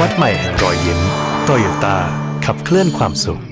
วรรษใหม่แห่งรอยยิ้มโตโยต้าขับเคลื่อนความสุข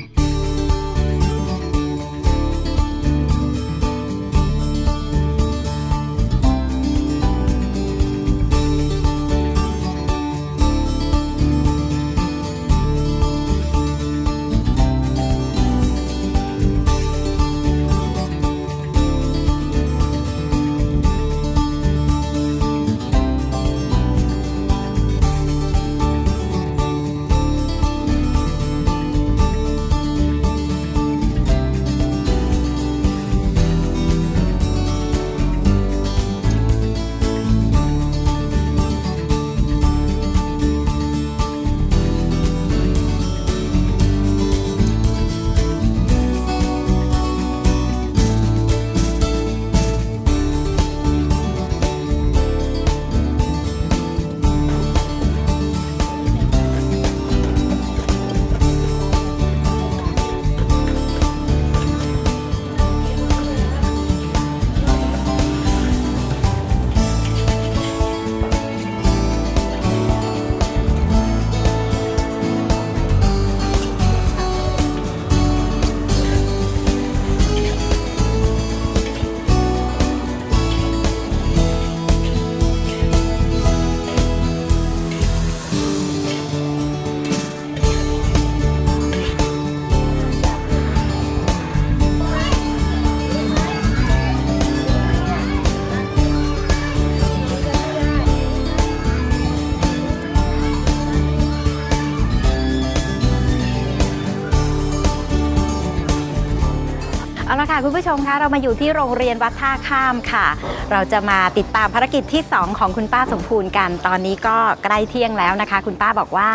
ค่ะคุณผู้ชมคะเรามาอยู่ที่โรงเรียนวัดท่าข้ามค่ะ เราจะมาติดตามภารกิจที่ 2 ของคุณป้าสมภูรกัน ตอนนี้ก็ใกล้เที่ยงแล้วนะคะ คุณป้าบอกว่า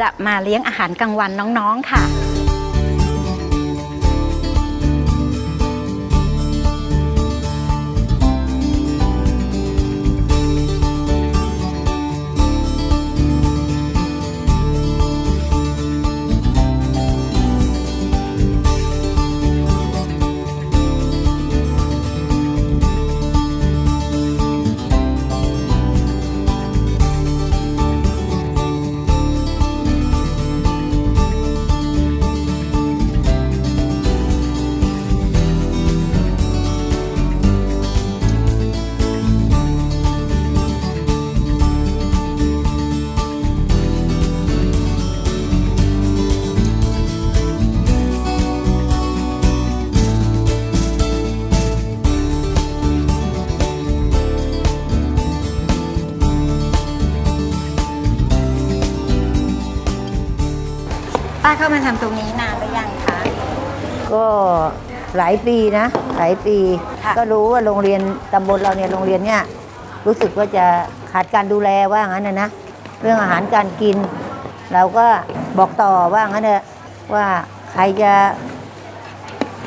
จะมาเลี้ยงอาหารกลางวันน้องๆค่ะ ป้าเข้ามาทำตรงนี้นานหรือยังคะ ก็หลายปีนะ หลายปี ค่ะ ก็รู้ว่าโรงเรียนตำบลเราเนี่ยโรงเรียนเนี่ยรู้สึกว่าจะขาดการดูแลว่างั้นนะนะเรื่องอาหารการกิน เราก็บอกต่อว่างั้นเถอะว่าใครจะ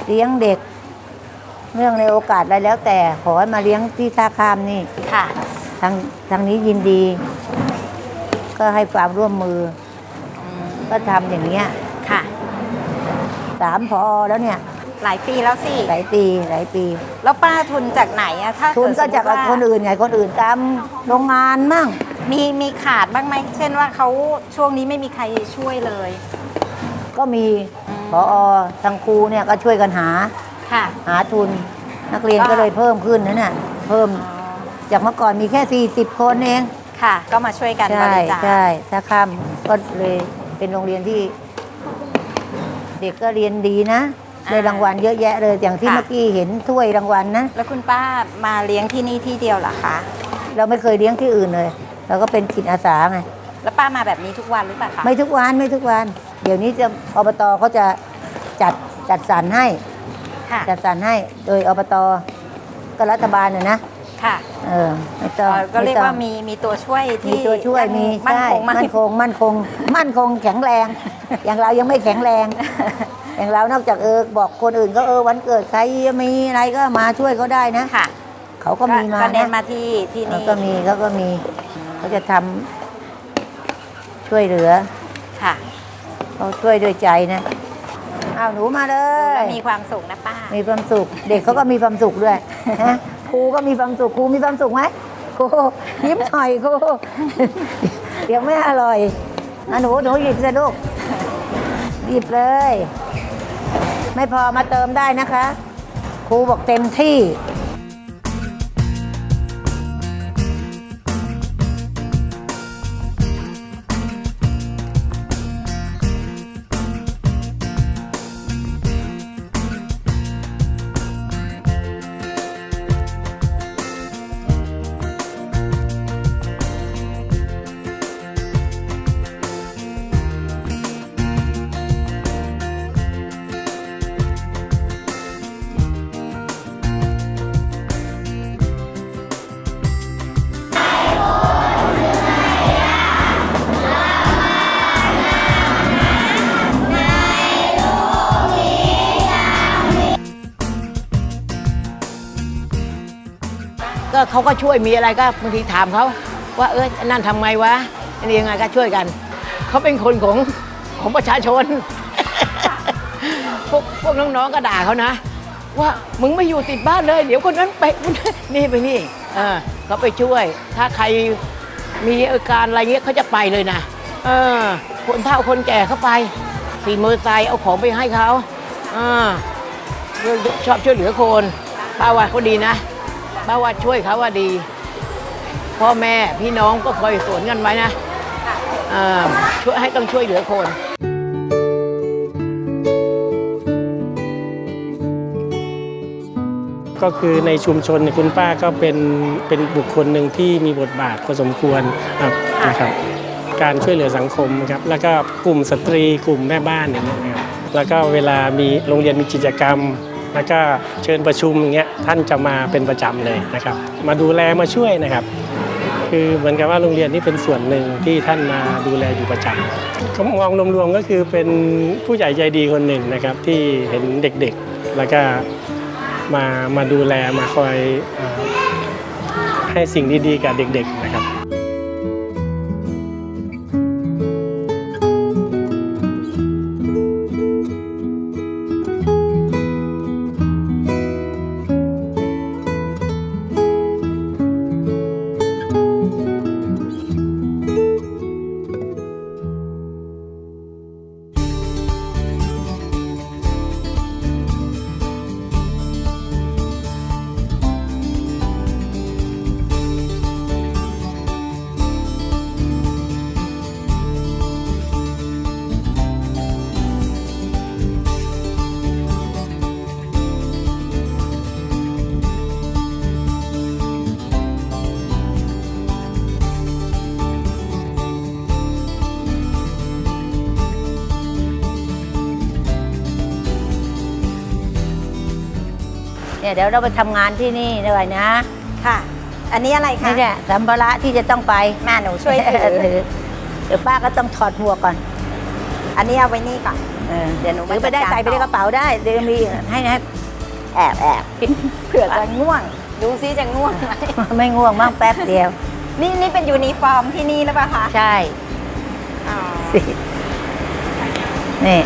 เลี้ยงเด็ก เรื่องในโอกาสอะไรแล้วแต่ขอให้มาเลี้ยงที่ท่าข้ามนี่ ค่ะ ทางทางนี้ยินดี ก็ให้ความร่วมมือ ก็ทำอย่างเงี้ยค่ะ สามพอแล้วเนี่ยหลายปีแล้วสิหลายปีหลายปีแล้วป้าทุนจากไหนอะถ้าทุนก็จากเดสมมุติว่าคนอื่นไงคนอื่นตามโรงงานมั่ง มีมีขาดบ้างไหมเช่นว่าเขาช่วงนี้ไม่มีใครช่วยเลยก็มีอืมพอทางครูเนี่ยก็ช่วยกันหาค่ะ หาทุน นักเรียนก็ ก็เลยเพิ่มขึ้นนะเนี่ยเพิ่มจากเมื่อก่อนมีแค่ 40 คนเอง ค่ะ ก็มาช่วยกันบใช่ริจาคใช่ถ้าข้ามก็เลย เป็นโรงเรียนที่ เด็กก็เรียนดีนะได้รางวัลเยอะแยะเลยอย่างที่เมื่อกี้เห็นถ้วยรางวัลนะแล้วคุณป้ามาเลี้ยงที่นี่ที่เดียวเหรอคะ เราไม่เคยเลี้ยงที่อื่นเลย เราก็เป็นจิตอาสาไงแล้วป้ามาแบบนี้ทุกวันหรือเปล่าคะไม่ทุกวันไม่ทุกวัน เดี๋ยวนี้จะอบตเขาจะจัดจัดสรรให้ ค่ะ จัดสรรให้โดยอบตก็รัฐบาลน่ะนะ ค่ะเออไม่ต้องเอ่อก็เรียกไต้องว่ามีมีตัวช่วยที่มีตัวช่วยงมีมั่นใช่คงมากมั่นคงมั่นคง มั่นคงแข็งแรง อย่างเรายังไม่แข็งแรง อย่างเรานอกจากเออบอกคนอื่นก็เออวันเกิดใครมีอะไรก็มาช่วยเขาได้นะค่ะเขาก็มีมาก็เน้นนะมาที่ที่เขานี่ก็มีเขาก็มีเขาจะทำช่วยเหลือค่ะเขาช่วยด้วยใจนะเอาหนูมาเลดูแล้ยวมีความสุขนะป้า มีความสุข เด็กเขาก็มีความสุขด้วยนะค รูก็มีความสุขครูมีความสุขไหมครูยิ้มหน่อยครูเดี๋ยวไม่อร่อยนะหนูหนูหยิบสิลูกหยิบเลย ไม่พอมาเติมได้นะคะ ครูบอกเต็มที่ เขาก็ช่วยมีอะไรก็บางทีถามเขาว่าเออนั่นทำไงวะอันนี้ยังไงก็ช่วยกัน เขาเป็นคนของของประชาชน พวกพวกน้องๆก็ด่าเขานะ ว่ามึงไม่อยู่ติดบ้านเลย เดี๋ยวคนนั้นไปน,นี่ไปนี่เออเขาไปช่วย ถ้าใครมีอาการอะไรเงี้ยเขาจะไปเลยนะเออคนเฒ่าคนแก่เขาไปสี่มือไซเอาของไปให้เขาอ่าชอบช่วยเหลือคนป้าว่าเขาดีนะ ป้าว่าช่วยเขาว่าดี พ่อแม่พี่น้องก็คอยสวนกันไว้นะเอ่อช่วยให้ต้องช่วยเหลือคนก็คือในชุมชนเนี่ยคุณป้าก็เป็นเป็นบุคคลหนึ่งที่มีบทบาทพอสมควรครับนะครับ การช่วยเหลือสังคมครับแล้วก็กลุ่มสตรีกลุ่มแม่บ้านอย่างเงี้ยนะครับแล้วก็เวลามีโรงเรียนมีกิจกรรม แล้วก็เชิญประชุมอย่างเงี้ยท่านจะมาเป็นประจำเลยนะครับ มาดูแลมาช่วยนะครับ คือเหมือนกับว่าโรงเรียนนี่เป็นส่วนหนึ่งที่ท่านมาดูแลอยู่ประจำก็มองรวมๆก็คือเป็นผู้ใหญ่ใจดีคนหนึ่งนะครับที่เห็นเด็กๆ แล้วก็มามาดูแลมาคอยให้สิ่งดีๆกับเด็ก ๆนะครับ เนี่ยเดี๋ยวเราไปทำงานที่นี่ด้วยนะ ค่ะ อันนี้อะไรคะนี่แหละสัมภาระที่จะต้องไปแม่หนูช่วยถือถือเดี๋ยวป้าก็ต้องถอดหมวกก่อน อันนี้เอาไว้นี่ก่อนเออเดี๋ยวหนูหรือไปได้จัดการใส่ไปในต่อกระเป๋าได้เดี๋ยวมีให้ให้แอบแอบเผื่อจะง่วง ดูซิจะง่วงไหมไม่ง่วงบ้างแป๊บเดียว นี่นี่เป็นยูนิฟอร์มที่นี่หรือเปล่าคะใช่อ๋อนี่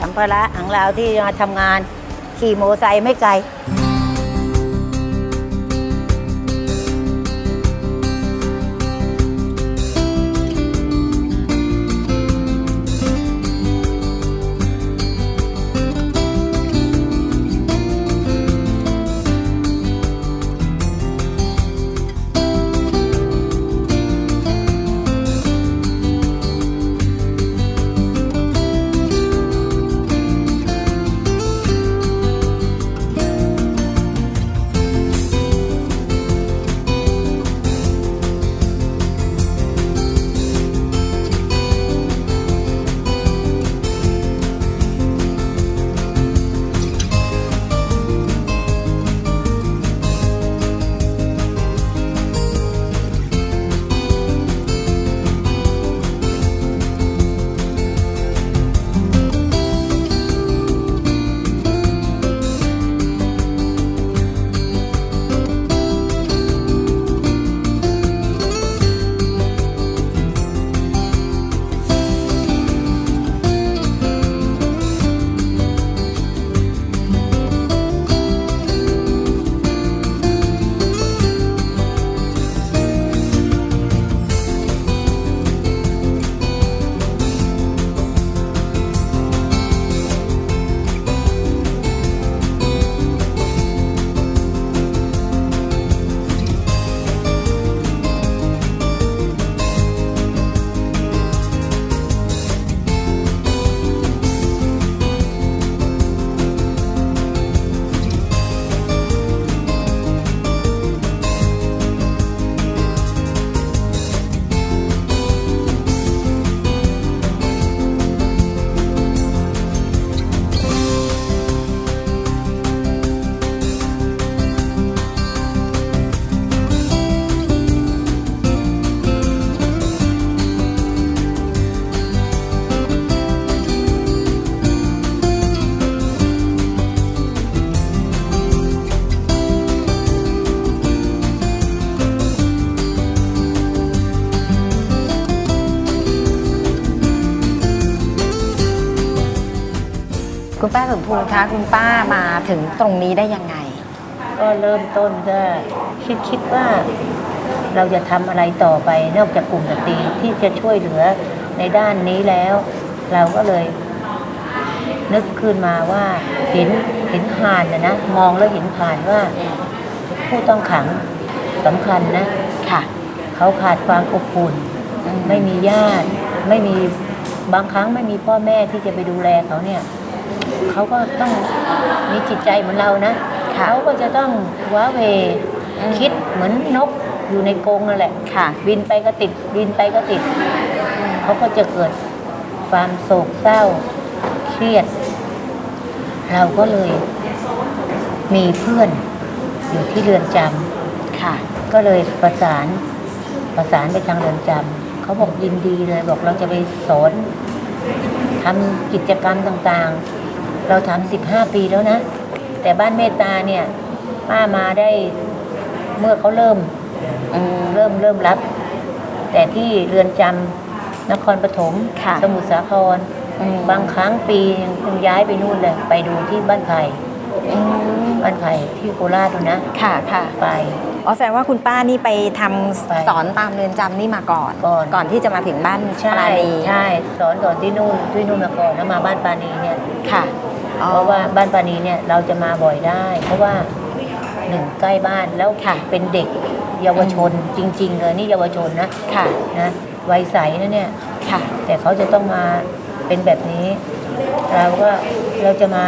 สัมภาระของเราที่มาทำงาน ขี่โมอไซค์ไม่ไกล คุณป้าสมภูลคะคุณป้ามาถึงตรงนี้ได้ยังไง ก็เริ่มต้นก็คิดคิดว่า เราจะทำอะไรต่อไปนอกจากกลุ่มสตรีที่จะช่วยเหลือในด้านนี้แล้ว เราก็เลย นึกขึ้นมาว่าเห็นเห็นผ่านนะนะมองแล้วเห็นผ่านว่า ผู้ต้องขังสำคัญนะ ค่ะ เขาขาดความอบอุ่น ไม่มีญาติ ไม่มีบางครั้งไม่มีพ่อแม่ที่จะไปดูแลเขาเนี่ย เขาก็ต้องมีจิตใจเหมือนเรานะค่ะเขาก็จะต้องว้าเหวอืมคิดเหมือนนกอยู่ในกรงนั่นแหละค่ะ บินไปก็ติด บินไปก็ติด เขาก็จะเกิดความโศกเศร้า เครียด เราก็เลยมีเพื่อนอยู่ที่เรือนจำค่ะ ก็เลยประสานประสานไปทางเรือนจำเขาบอกยินดีเลยบอกเราจะไปสอนทำกิจกรรมต่างๆ เราทำสิบห้าปีแล้วนะ แต่บ้านเมตตาเนี่ยป้ามาได้เมื่อเขาเริ่มอืมเริ่มเริ่มรับ แต่ที่เรือนจำนครปฐมค่ะสมุทรสาครอืมบางครั้งปียังย้ายไปนู่นเลยไปดูที่บ้านไผ่อืมบ้านไผ่ที่โคราชดูนะค่ะค่ะไปอ๋อแสดงว่าคุณป้านี่ไปทำไปสอนตามเรือนจำนี่มาก่อนก่อน ก่อนที่จะมาถึงบ้านใช่ปราณีใช่ สอนก่อนที่นู่นที่นู่นมาก่อนแล้วมาบ้านปานีเนี่ยค่ะอ๋อ เพราะว่าบ้านปานีเนี่ยเราจะมาบ่อยได้ เพราะว่าหนึ่งใกล้บ้านแล้วค่ะเป็นเด็กเยาวชนจริง ๆ เลยนี่เยาวชนนะค่ะนะวัยใสนะเนี่ยค่ะ แต่เขาจะต้องมาเป็นแบบนี้เราก็เราจะมา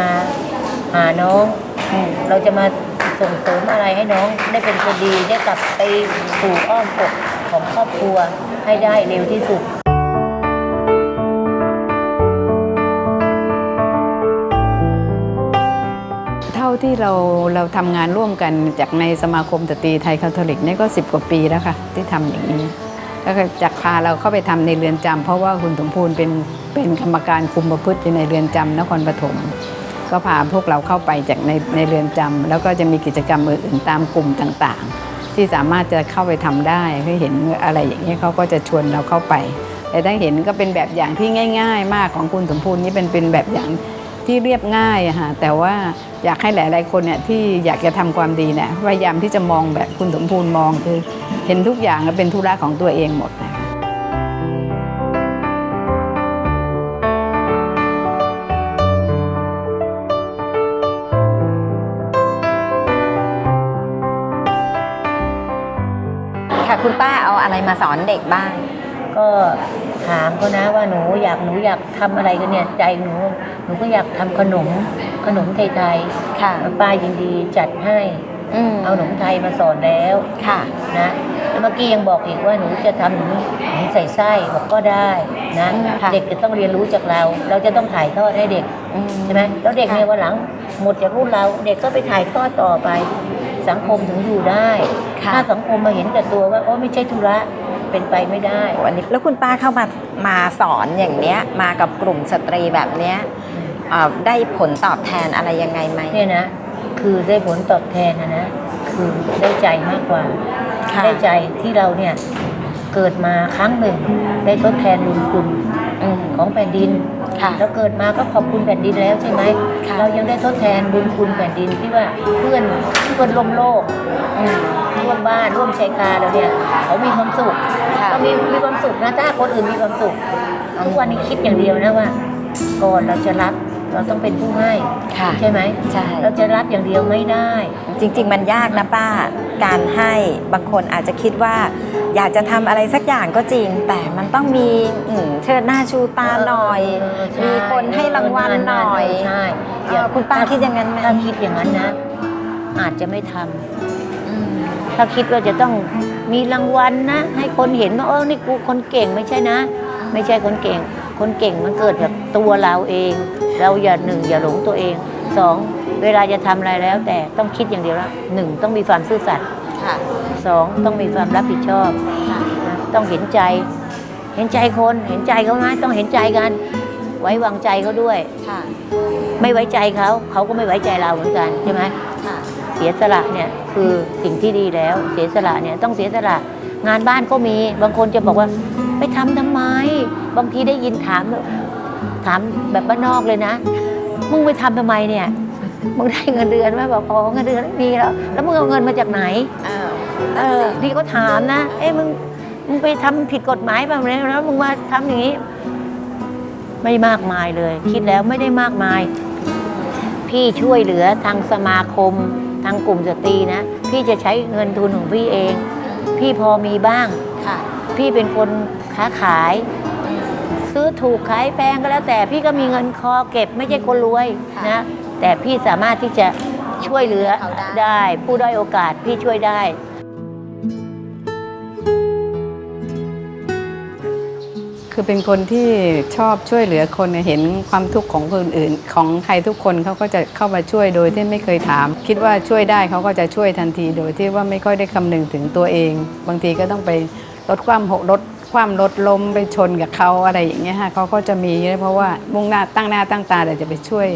หาน้องอืมเราจะมาส่งเสริมอะไรให้น้องได้เป็นคนดีได้กลับไปสู่อ้อมอกของครอบครัวให้ได้เร็วที่สุด ท่าที่เราเราทำงานร่วมกันจากในสมาคมสตรีไทยคาทอลิกนี่ก็สิบกว่าปีแล้วค่ะ ที่ทำอย่างนี้ ก็จากพาเราเข้าไปทำในเรือนจำเพราะว่าคุณสมภูลเป็นเป็นกรรมการคุมประพฤติอยู่ในเรือนจำนครปฐมก็พาพวกเราเข้าไปจากในในเรือนจำแล้วก็จะมีกิจกรรมอื่นๆตามกลุ่มต่างๆ ที่สามารถจะเข้าไปทำได้ให้เห็นอะไรอย่างนี้เขาก็จะชวนเราเข้าไป แต่ถ้าเห็นก็เป็นแบบอย่างที่ง่าย ๆ มากของคุณสมภูลนี่เป็นเป็นแบบอย่าง ที่เรียบง่ายอะค่ะแต่ว่าอยากให้หลาย ๆ คนเนี่ยที่อยากจะทำความดีเนี่ยพยายามที่จะมองแบบคุณสมภูลมองคือเห็นทุกอย่างเป็นธุระของตัวเองหมดนะคะค่ะคุณป้าเอาอะไรมาสอนเด็กบ้าง ก็ ถามเขานะว่าหนูอยากหนูอยากทำอะไรกันเนี่ยใจหนูหนูก็อยากทำขนมขนมไทยค่ะๆป้ายินดีจัดให้อืมเอาขนมไทยมาสอนแล้วค่ะนะแล้วเมื่อกี้ยังบอกอีกว่าหนูจะทำหนูหนูใส่ไส้บอกก็ได้นะอืมค่ะเด็กจะต้องเรียนรู้จากเรา เราจะต้องถ่ายทอดให้เด็กอืมใช่ไหมแล้วเด็กเนี่ยค่ะวันหลังหมดจากรุ่นเราเด็กก็ไปถ่ายทอดต่อไป สังคมถึงอยู่ได้ค่ะถ้าสังคมมาเห็นแต่ตัวว่าโอ้ไม่ใช่ธุระ เป็นไปไม่ได้วันนี้แล้วคุณป้าเข้ามามาสอนอย่างเนี้ย มากับกลุ่มสตรีแบบเนี้ยเอ่อได้ผลตอบแทนอะไรยังไงไหมเนี่ยนะ คือได้ผลตอบแทนนะนะคือได้ใจมากกว่าค่ะได้ใจที่เราเนี่ยเกิดมาครั้งหนึ่ง ได้ทดแทนบุญคุณอืมของแผ่นดินค่ะแล้วเกิดมาก็ขอบคุณแผ่นดินแล้วใช่ไหมค่ะเรายังได้ทดแทนบุญคุณแผ่นดินที่ว่าเพื่อนเพื่อนร่วมโลกอืม ร่วมบ้านร่วมชายคาเราเนี่ยเขามีความสุขค่ะเรามีมีความสุขนะถ้าคนอื่นมีความสุขทุกวันนี้คิดอย่างเดียวนะว่า ก่อนเราจะรับเราต้องเป็นผู้ให้ค่ะใช่ไหมใช่เราจะรับอย่างเดียวไม่ได้ จริง ๆ มันยากนะป้า การให้บางคนอาจจะคิดว่า อยากจะทำอะไรสักอย่างก็จริง แต่มันต้องมีอืมเชิดหน้าชูตาหน่อยเออใช่มีคนให้รางวัลหน่อยเใช่เออคุณป้าคิดอย่างนั้นไหมถ้าคิดอย่างนั้นนะ อาจจะไม่ทำอืม ถ้าคิดว่าจะต้องมีรางวัลนะ ให้คนเห็นว่าเออนี่กูคนเก่งไม่ใช่นะ ไม่ใช่คนเก่ง คนเก่งมันเกิดจากตัวเราเอง เราอย่าหนึ่งอย่าหลงตัวเองสองเวลาจะทำอะไรแล้ว แต่ต้องคิดอย่างเดียวละหนึ่งต้องมีความซื่อสัตย์ค่ะสองต้องมีความรับผิดชอบค่ะนะต้องเห็นใจ เห็นใจคนเห็นใจเขาไหมต้องเห็นใจกัน ไว้วางใจเขาด้วยค่ะไม่ไว้ใจเขาเขาก็ไม่ไว้ใจเราเหมือนกันใช่ไหมค่ะ เสียสละเนี่ยคือสิ่งที่ดีแล้ว เสียสละเนี่ยต้องเสียสละ งานบ้านก็มี บางคนจะบอกว่าไปทำทำไม บางทีได้ยินถามถามแบบบ้านนอกเลยนะไปมึงไปทำทำไมเนี่ยมึงได้เงินเดือนไหมบอกอ๋อเงินเดือนไม่มีแล้ว แล้วมึงเอาเงินมาจากไหนเออพี่ก็ถามนะ เอ้มึงมึงไปทำผิดกฎหมายแบบนี้แล้วมึงมาทำอย่างนี้ ไม่มากมายเลย คิดแล้วไม่ได้มากมาย พี่ช่วยเหลือทางสมาคมทางกลุ่มสตรีนะ พี่จะใช้เงินทุนของพี่เอง พี่พอมีบ้าง ค่ะ พี่เป็นคนค้าขาย ซื้อถูกขายแพงก็แล้วแต่พี่ก็มีเงินคอเก็บไม่ใช่คนรวยค่ะ นะ แต่พี่สามารถที่จะช่วยเหลือเขาได้ ได้ ผู้ด้อยโอกาสพี่ช่วยได้ คือเป็นคนที่ชอบช่วยเหลือคนเห็นความทุกข์ของคนอื่น ของใครทุกคนเขาก็จะเข้ามาช่วยโดยที่ไม่เคยถาม คิดว่าช่วยได้เขาก็จะช่วยทันทีโดยที่ว่าไม่ค่อยได้คำนึงถึงตัวเอง บางทีก็ต้องไปลดความหกลดความลดล้มไปชนกับเขาอะไรอย่างเงี้ยฮะเขาก็จะมีเพราะว่ามุ่งหน้าตั้งหน้าตั้งตาแต่จะไปช่วย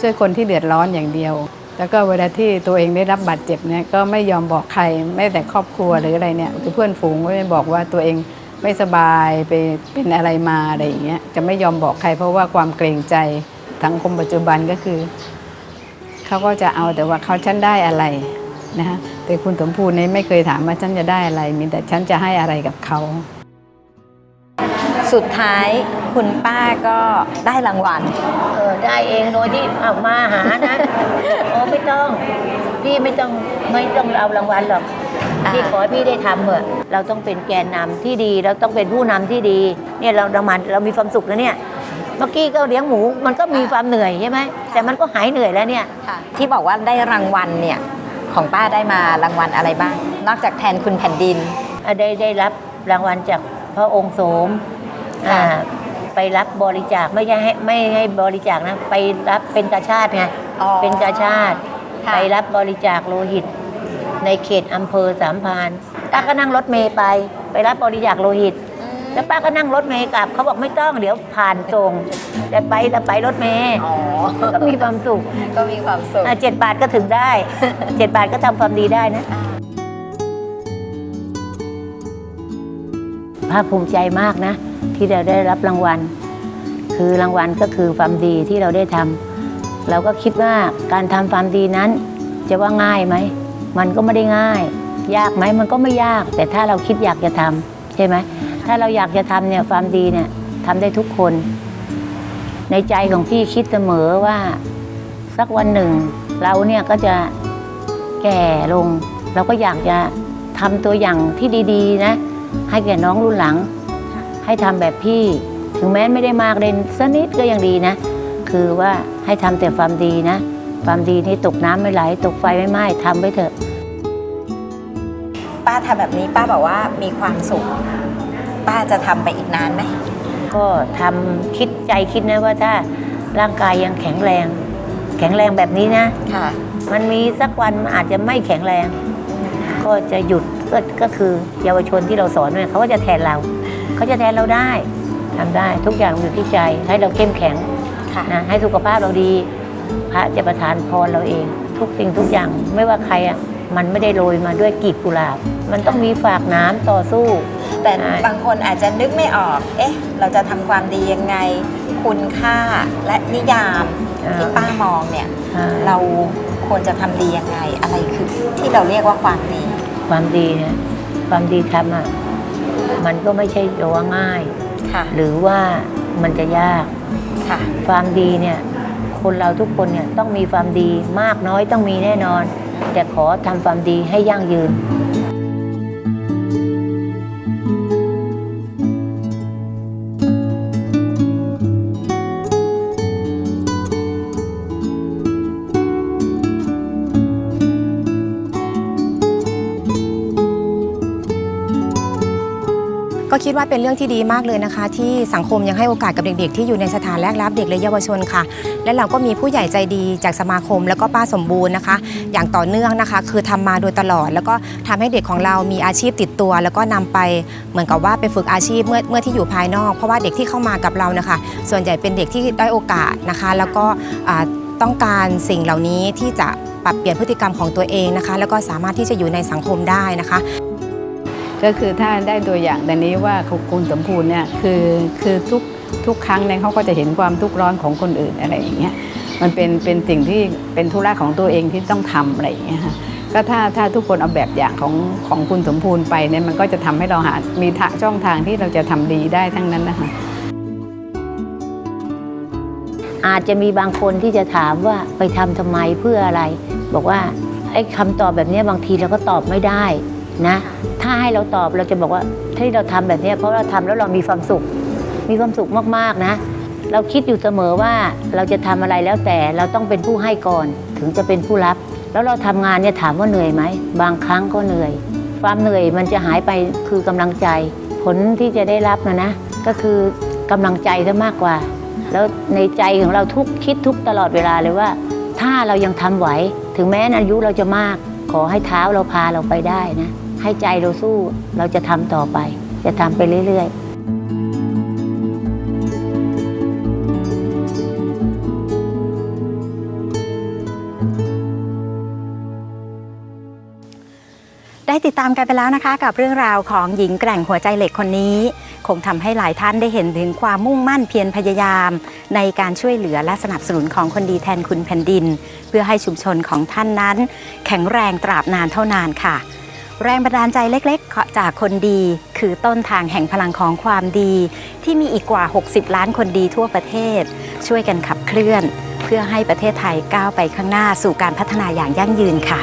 ช่วยคนที่เดือดร้อนอย่างเดียว แล้วก็เวลาที่ตัวเองได้รับบาดเจ็บเนี่ยก็ไม่ยอมบอกใครไม่แต่ครอบครัวหรืออะไรเนี่ยคือเพื่อนฝูงก็ไม่บอกว่าตัวเอง ไม่สบายไปเป็นอะไรมาอะไรอย่างเงี้ยจะไม่ยอมบอกใครเพราะว่าความเกรงใจสังคมปัจจุบันก็คือเขาก็จะเอาแต่ว่าเขาฉันได้อะไรนะคะแต่คุณสมภูรณ์เนี่ยไม่เคยถามว่าฉันจะได้อะไร มีแต่ฉันจะให้อะไรกับเขาสุดท้ายคุณป้าก็ได้รางวัล เออได้เองโดยที่เอามาหานะ โอ้ไม่ต้อง พี่ไม่ต้องไม่ต้องเอารางวัลหรอก อ่าพี่ขอให้พี่ได้ทำเถอะเราต้องเป็นแกนนำที่ดี เราต้องเป็นผู้นำที่ดี เนี่ยเราเรามันเรามีความสุขแล้วเนี่ย เมื่อกี้ก็เลี้ยงหมู มันก็มีความเหนื่อยใช่ไหมแต่มันก็หายเหนื่อยแล้วเนี่ย ที่บอกว่าได้รางวัลเนี่ย ของป้าได้มารางวัลอะไรบ้าง นอกจากแทนคุณแผ่นดินอะได้ได้รับรางวัลจากพระองค์โสมอ่าไปรับบริจาคไม่ใช่ให้ไม่ให้บริจาคนะ ไปรับเป็นกาชาติไง อ๋อเป็นกาชาติ ค่ะ ไปรับบริจาคโลหิต ในเขตอำเภอสามพรานป้าก็นั่งรถเมย์ไป ไปรับบริจาคโลหิต แล้วป้าก็นั่งรถเมย์กลับเขาบอกไม่ต้องเดี๋ยวผ่านตรงแต่ไปแต่ไปรถเมย์อ๋อ ก็มีความสุขก็มีความสุขอะเจ็ดบาทก็ถึงได้เจ็ดบาทก็ทำความดีได้นะ ภาคภูมิใจมากนะ ที่เราได้รับรางวัล คือรางวัลก็คือความดีที่เราได้ทำเราก็คิดว่าการทำความดีนั้นจะว่าง่ายไหม มันก็ไม่ได้ง่าย ยากไหมมันก็ไม่ยาก แต่ถ้าเราคิดอยากจะทำใช่ไหมถ้าเราอยากจะทำเนี่ยความดีเนี่ยทำได้ทุกคน ในใจของพี่คิดเสมอว่าสักวันหนึ่ง เราเนี่ยก็จะแก่ลง เราก็อยากจะทำตัวอย่างที่ดีๆนะ ให้แก่น้องรุ่นหลัง ให้ทำแบบพี่ ถึงแม้ไม่ได้มากเลยสักนิดก็ยังดีนะ คือว่าให้ทำแต่ความดีนะ ความดีนี่ตกน้ำไม่ไหล ตกไฟไม่ไหม้ทำไปเถอะ ป้าทำแบบนี้ป้าบอกว่ามีความสุข ป้าจะทำไปอีกนานไหม ก็ทำคิดใจคิดนะว่าถ้าร่างกายยังแข็งแรง แข็งแรงแบบนี้นะค่ะ มันมีสักวันมันอาจจะไม่แข็งแรง ก็จะหยุดก็ก็คือเยาวชนที่เราสอนเนี่ยเขาก็จะแทนเรา เขาจะแทนเราได้ทำได้ทุกอย่างอยู่ที่ใจให้เราเข้มแข็งค่ะนะให้สุขภาพเราดี พระจะประทานพรเราเอง ทุกสิ่งทุกอย่างไม่ว่าใครอะมันไม่ได้โรยมาด้วยกีบกุหลาบ มันต้องมีฝากน้ำต่อสู้ แต่ใช่บางคนอาจจะนึกไม่ออก เอ๊ะ เราจะทำความดียังไง คุณค่าและนิยามที่ป้ามองเนี่ยอ่าเราควรจะทำดียังไง อะไรคือที่เราเรียกว่าความดี ความดีเนี่ย ความดีทำอะ มันก็ไม่ใช่จะว่าง่ายค่ะหรือว่ามันจะยากค่ะความดีเนี่ย คนเราทุกคนเนี่ยต้องมีความดีมากน้อยต้องมีแน่นอน แต่ขอทำความดีให้ยั่งยืน คิดว่าเป็นเรื่องที่ดีมากเลยนะคะ ที่สังคมยังให้โอกาสกับเด็กๆ ที่อยู่ในสถานแรกรับเด็กและเยาวชนค่ะ และเราก็มีผู้ใหญ่ใจดีจากสมาคม แล้วก็ป้าสมบูรณ์นะคะ อย่างต่อเนื่องนะคะ คือทำมาโดยตลอด แล้วก็ทำให้เด็กของเรามีอาชีพติดตัว แล้วก็นำไปเหมือนกับว่าไปฝึกอาชีพเมื่อเมื่อที่อยู่ภายนอก เพราะว่าเด็กที่เข้ามากับเรานะคะ ส่วนใหญ่เป็นเด็กที่ได้โอกาสนะคะ แล้วก็ต้องการสิ่งเหล่านี้ที่จะปรับเปลี่ยนพฤติกรรมของตัวเองนะคะ แล้วก็สามารถที่จะอยู่ในสังคมได้นะคะ ก็คือถ้าได้ตัวอย่างแต่นี้ว่าคุณสมภูรณ์เนี่ยคือคือทุกทุกครั้งเนี่ยเขาก็จะเห็นความทุกข์ร้อนของคนอื่นอะไรอย่างเงี้ยมันเป็นเป็นสิ่งที่เป็นธุระของตัวเองที่ต้องทำอะไรอย่างเงี้ยค่ะก็ถ้าถ้าทุกคนเอาแบบอย่างของของคุณสมภูนไปเนี่ยมันก็จะทำให้เราหา มีทางช่องทางที่เราจะทำดีได้ทั้งนั้นนะคะอาจจะมีบางคนที่จะถามว่าไปทำทำไมเพื่ออะไร บอกว่าไอ้คำตอบแบบนี้บางทีเราก็ตอบไม่ได้ นะ ถ้าให้เราตอบเราจะบอกว่าที่เราทำแบบนี้เพราะเราทำแล้วเรามีความสุข มีความสุขมากๆนะ เราคิดอยู่เสมอว่าเราจะทำอะไรแล้วแต่เราต้องเป็นผู้ให้ก่อนถึงจะเป็นผู้รับ แล้วเราทำงานเนี่ยถามว่าเหนื่อยไหมบางครั้งก็เหนื่อย ความเหนื่อยมันจะหายไปคือกำลังใจ ผลที่จะได้รับนะนะก็คือกำลังใจซะมากกว่า แล้วในใจของเราทุกคิดทุกตลอดเวลาเลยว่า ถ้าเรายังทำไหว ถึงแม้อายุเราจะมากขอให้เท้าเราพาเราไปได้นะ ให้ใจเราสู้เราจะทำต่อไป จะทำไปเรื่อย ๆได้ติดตามกันไปแล้วนะคะกับเรื่องราวของหญิงแกร่งหัวใจเหล็กคนนี้ คงทำให้หลายท่านได้เห็นถึงความมุ่งมั่นเพียรพยายาม ในการช่วยเหลือและสนับสนุนของคนดีแทนคุณแผ่นดิน เพื่อให้ชุมชนของท่านนั้น แข็งแรงตราบนานเท่านานค่ะ แรงบันดาลใจเล็กๆ จากคนดี คือต้นทางแห่งพลังของความดี ที่มีอีกกว่า 60 ล้านคนดีทั่วประเทศ ช่วยกันขับเคลื่อน เพื่อให้ประเทศไทยก้าวไปข้างหน้าสู่การพัฒนาอย่างยั่งยืนค่ะ